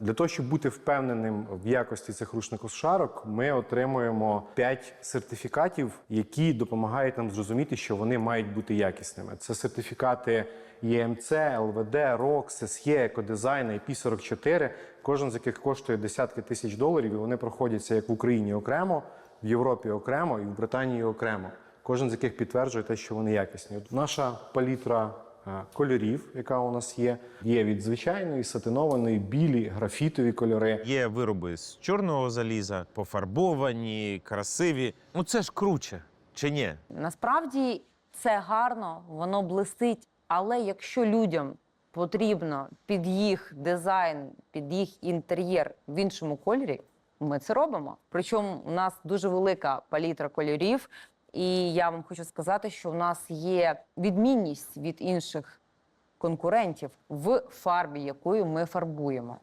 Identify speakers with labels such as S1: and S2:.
S1: Для того, щоб бути впевненим в якості цих рушникосушарок, ми отримуємо 5 сертифікатів, які допомагають нам зрозуміти, що вони мають бути якісними. Це сертифікати ЄМЦ, ЛВД, РОКС, СЄ, Екодизайн, IP44, кожен з яких коштує десятки тисяч доларів, і вони проходяться як в Україні окремо, в Європі окремо і в Британії окремо. Кожен з яких підтверджує те, що вони якісні. От наша палітра кольорів, яка у нас є, є від звичайної, сатинованої, білі, графітові кольори.
S2: Є вироби з чорного заліза, пофарбовані, красиві. Ну це ж круче, чи ні?
S3: Насправді це гарно, воно блистить. Але якщо людям потрібно під їх дизайн, під їх інтер'єр в іншому кольорі, ми це робимо. Причому у нас дуже велика палітра кольорів, і я вам хочу сказати, що у нас є відмінність від інших конкурентів в фарбі, якою ми фарбуємо.